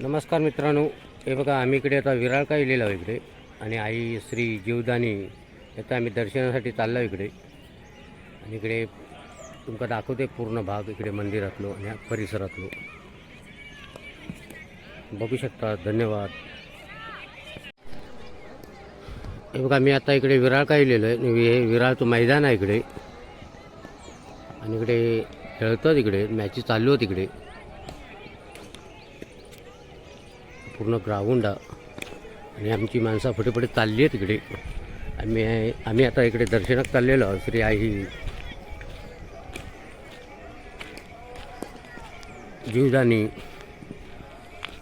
नमस्कार मित्रांनो. हे बघा आम्ही इकडे आता विराळ का इलेलो आहे इकडे. आणि आई श्री जीवदानी आता आम्ही दर्शनासाठी चाललो इकडे. आणि इकडे तुमका दाखवते पूर्ण भाग इकडे मंदिरातलो आणि या परिसरातलो. बघू शकता धन्यवाद. हे बघा मी आता इकडे विराळ का इलेलो आहे. हे विराळचं मैदान आहे इकडे. आणि इकडे खेळतं तिकडे मॅचेस चालू आहेत इकडे. पूर्ण ग्राउंड आहे. आणि आमची माणसं फटेफटे चालली आहेत इकडे. आम्ही आम्ही आता इकडे दर्शनात चाललेलो आहोत श्री आई. जीवदानी.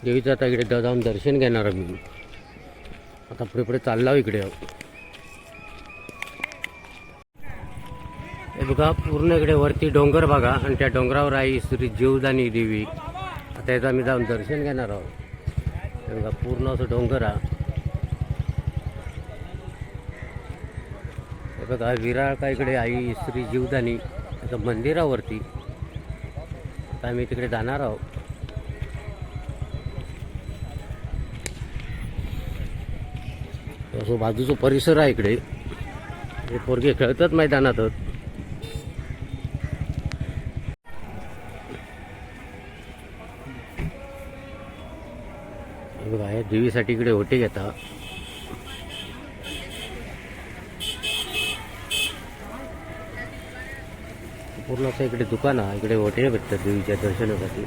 देवीचं आता इकडे द- जाऊन दर्शन घेणार आम्ही आता पुढे पुढे चालला आहोत इकडे. हे बघा पूर्ण इकडे वरती डोंगर बघा आणि त्या डोंगरावर आई श्री जीवदानी देवी. आता याचं आम्ही जाऊन दर्शन घेणार आहोत. हे बघा पूर्ण असं डोंगर आहे हे बघा विराळ का इकडे आई श्री जीवदानी त्याचं मंदिरावरती आता आम्ही तिकडे जाणार आहोत. असं बाजूचं परिसर आहे इकडे. हे पोरगे खेळतात मैदानातच. हे बघा हे देवीसाठी इकडे ओटे घेता. पूर्ण असं इकडे दुकान आहे इकडे ओटे भेटतात देवीच्या दर्शनासाठी.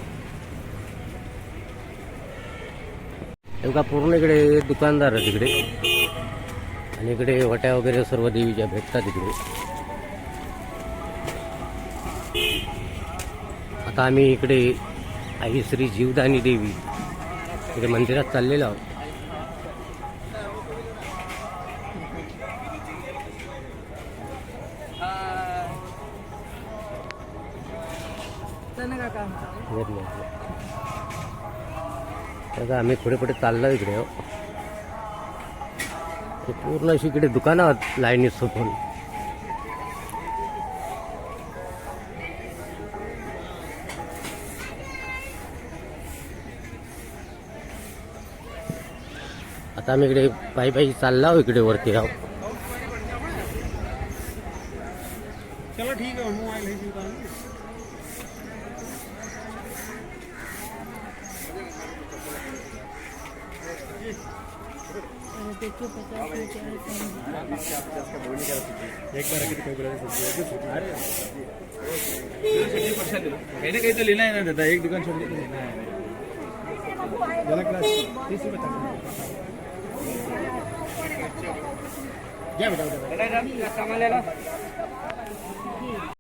हे बघा पूर्ण इकडे दुकानदार आहेत इकडे. आणि इकडे वट्या वगैरे सर्व देवीच्या भेटतात इकडे. आता आम्ही इकडे आई श्री जीवदानी देवी इकडे मंदिरात चाललेलो आहोत. घेतलं आम्ही पुढे पुढे चाललो इकडे हो. पूर्ण अशी इकडे दुकानं आहोत लाईनीत सोपून आता आम्ही इकडे पायी पायी चाललो आहोत इकडे वरती राहू चलो ठीक है हम आए लेके उतार एक बार किती काही मैंने कहीं तो लेना है ना दादा एक दुकान छोड़ के लेना है ya, ya, ya, ya,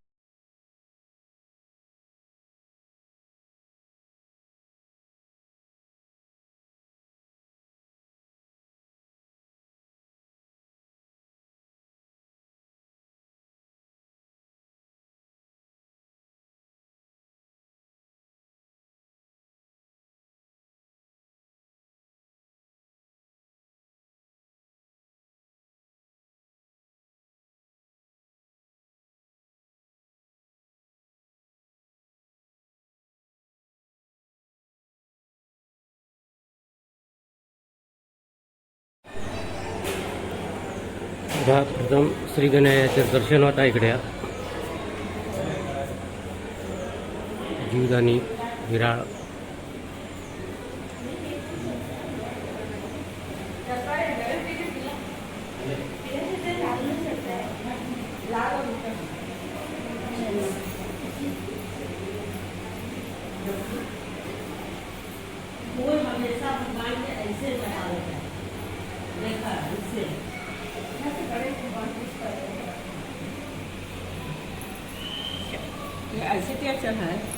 रुपये प्रथम श्री गणेशाचे दर्शन होता इकडे. जीवदानी विराळ. ये ऐसे क्या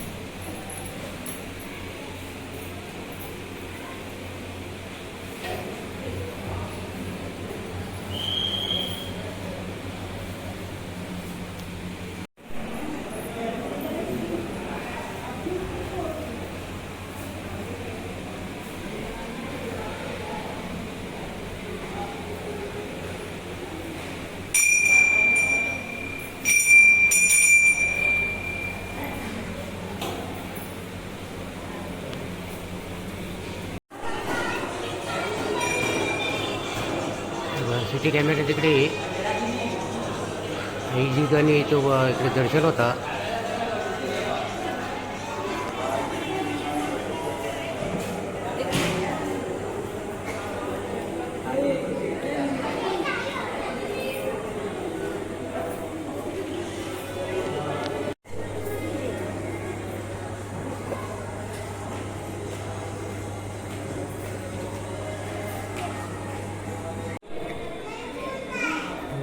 सिटी सी टी कॅमेरा तिकडे आहे. जी गाणी तो इकडे दर्शन होता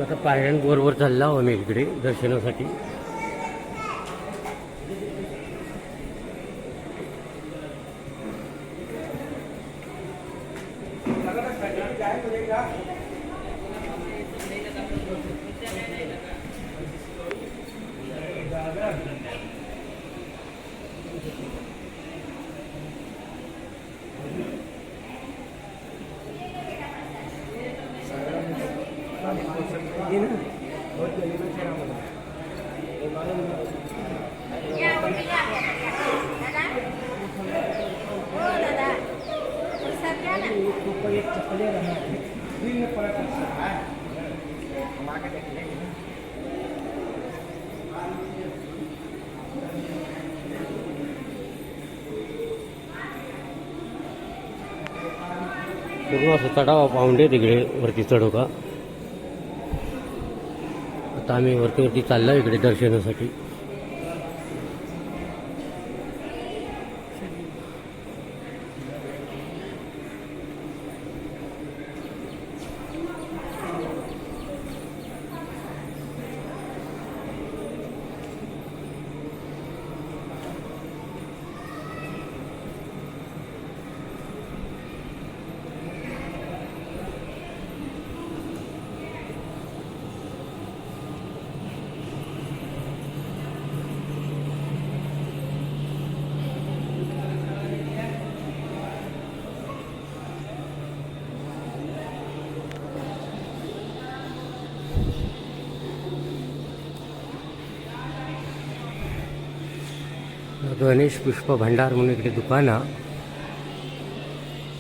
आता पायऱ्यांबरोबर चालला आहो आम्ही इकडे दर्शनासाठी. पूर्ण असं चढावा पाहुंडे तिकडे वरती चढू का. आता आम्ही वरती वरती चाललो इकडे दर्शनासाठी. गणेश पुष्प भंडार म्हणून इकडे दुकान.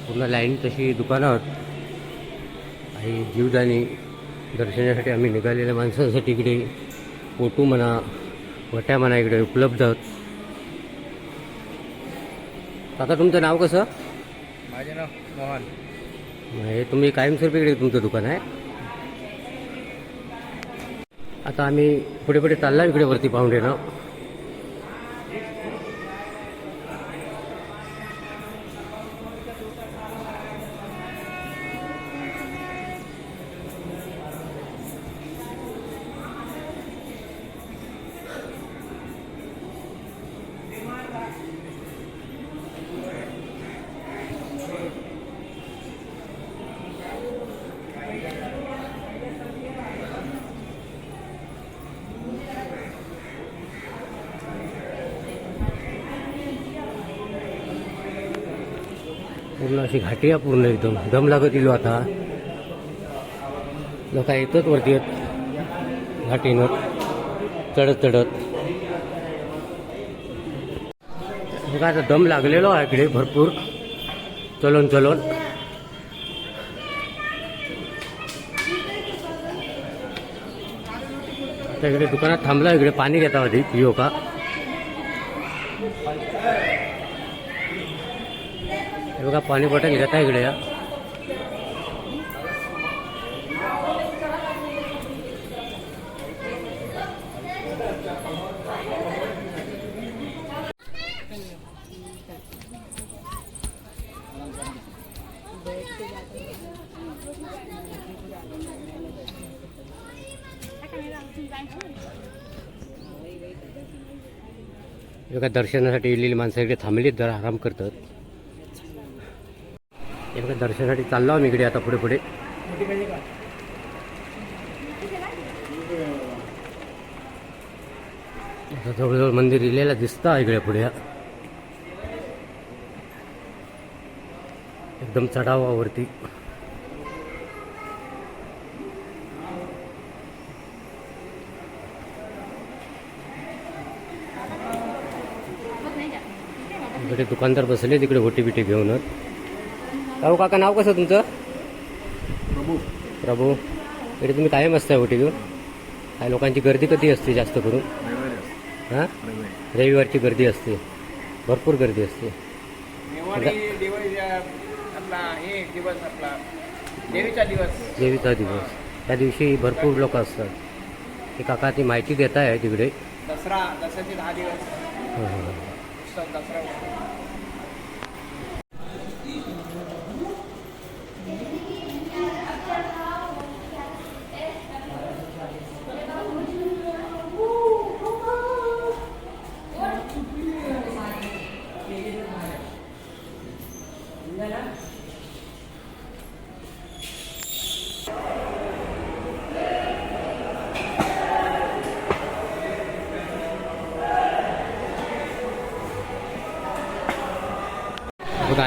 पूर्ण लाईन तशी दुकानात आणि जीवदानी दर्शनासाठी आम्ही निघालेल्या माणसांसाठी इकडे फोटो म्हणा वट्या म्हणा इकडे उपलब्ध आहेत. काका तुमचं नाव कसं? माझे नाव मोहन. हे तुम्ही कायमस्वरूपी इकडे तुमचं दुकान आहे. आता आम्ही पुढे पुढे चालला इकडे वरती पाहुणे पूर्ण अशी घाटी आहे पूर्ण एकदम. दम लागत इलो आता. लोक येतात वरती येत. घाटीनं. चढत चढत. बघा आता दम लागलेलो आहे इकडे भरपूर. चलून चलून. आता इकडे दुकानात थांबला इकडे पाणी घेता आधी पिओ का हे बघा पाणी बॉटल घेता इकडे या. दर्शनासाठी येलेली माणसं इकडे थांबलीत जरा आराम करतात. दर्शनासाठी चाललो आम्ही इकडे आता पुढे पुढे. आता जवळजवळ मंदिर इलेलं दिसतं इकडे पुढे. एकदम चढावावरती. इकडे दुकानदार बसले तिकडे होटी बिटी घेऊनच अहो काका नाव कसं तुमचं? प्रभू. प्रभू. इकडे तुम्ही कायम असताय ओटी घेऊन काय लोकांची गर्दी कधी असते जास्त करून? हां? रविवारची गर्दी असते. भरपूर गर्दी असते. दिवाळी दिवाळी आपला हे दिवस आपला देवीचा दिवस. देवीचा दिवस. त्या दिवशी भरपूर लोक असतात. ते काका ती माहिती देत आहे तिकडे. दसरा दसऱ्याचे दहा दिवस.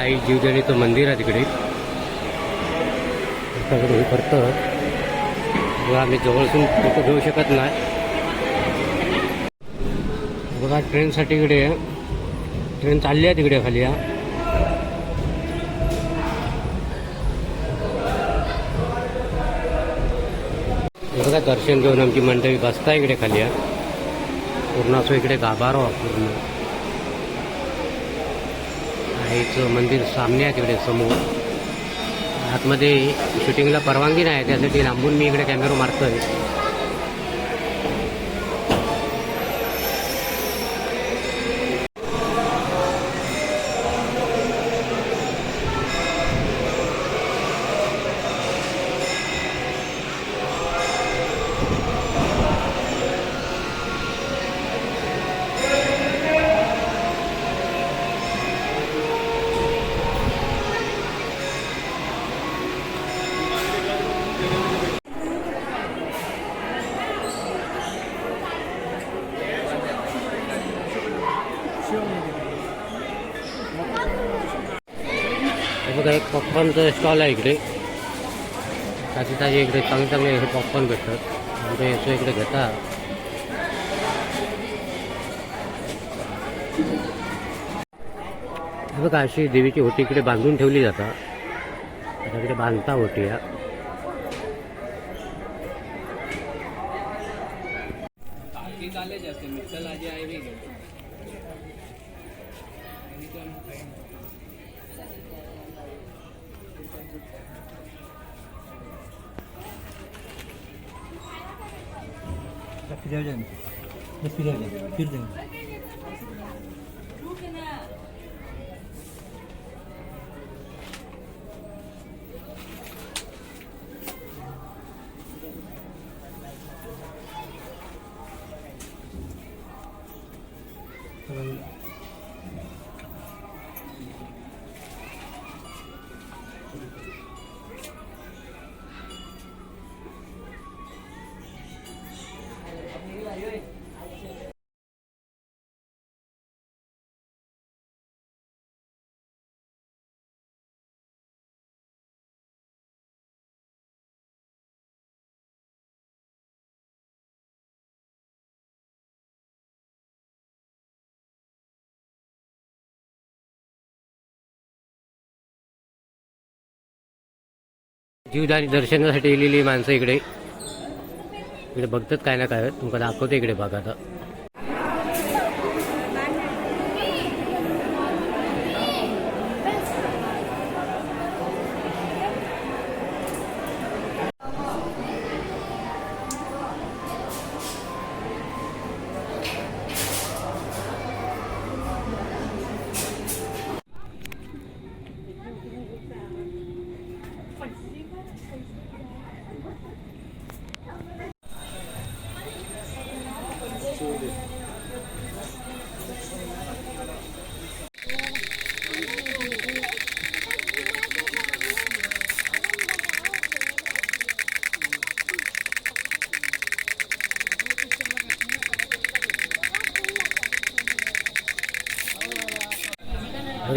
आई जीवजनीचं मंदिर आहे तिकडे. त्याकडे हे करतं बघा आम्ही जवळसून फोटो घेऊ शकत नाही. बघा ट्रेनसाठी इकडे ट्रेन चालली आहे तिकडे खाली या बघा दर्शन घेऊन आमची मंडळी बसता इकडे खाली या पूर्ण असं इकडे गाभारो पूर्ण. आईचं मंदिर सामने आहे तिकडे समोर. आतमध्ये शूटिंगला परवानगी नाही त्यासाठी लांबून मी इकडे कॅमेरा मारतो आहे बघा एक पॉपकॉर्नचं स्टॉल आहे इकडे. ताजे ताजे इकडे चांगले चांगले हे पॉपकॉर्न भेटतात. म्हणजे याचं इकडे घेता. हे बघा अशी देवीची होटी इकडे बांधून ठेवली जातात आता इकडे बांधता होती या चालले जास्त मिक्सर आजी आहे वेगळे जीवदानी दर्शनासाठी येलेली माणसं इकडे. इकडे बघतात काय ना काय तुमका दाखवते इकडे बघा आता.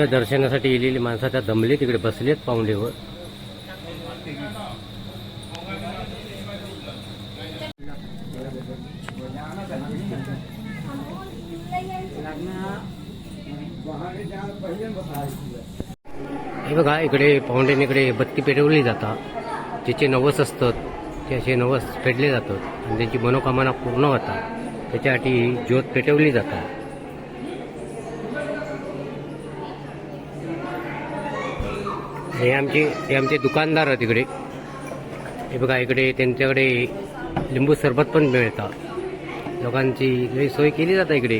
बघा दर्शनासाठी येलेली माणसं आता दमले तिकडे बसलेत पाहुंडेवर हे बघा इकडे फाउंटेन इकडे बत्ती पेटवली जातात. जिचे नवस असतात ते असे नवस फेडले जातात. आणि त्यांची मनोकामना पूर्ण होतात. त्याच्यासाठी ही ज्योत पेटवली जातात. हे आमचे हे आमचे दुकानदार आहेत इकडे. हे बघा इकडे त्यांच्याकडे लिंबू सरबत पण मिळतं लोकांची लई सोय केली जाते इकडे.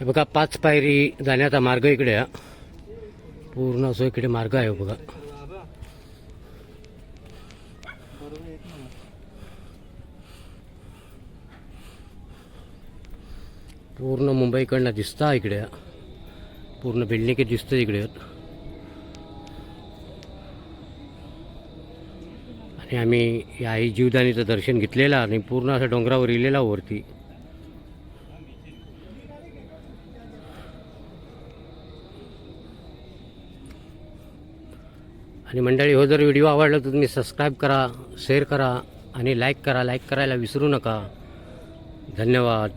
हे बघा पाच पायरी जाण्याचा मार्ग इकडे हा. पूर्ण असो इकडे मार्ग आहे हो बघा. पूर्ण मुंबईकडनं दिसता इकडे पूर्ण बिल्डिंग दिसतं इकडे. आणि आम्ही या आई जीवदानीचं दर्शन घेतलेलं आणि पूर्ण असं डोंगरावर इलेला वरती. आणि मंडळी हो जर व्हिडिओ आवडला तर तुम्ही सबस्क्राईब करा शेअर करा आणि लाईक करा. लाईक करायला विसरू नका. धन्यवाद.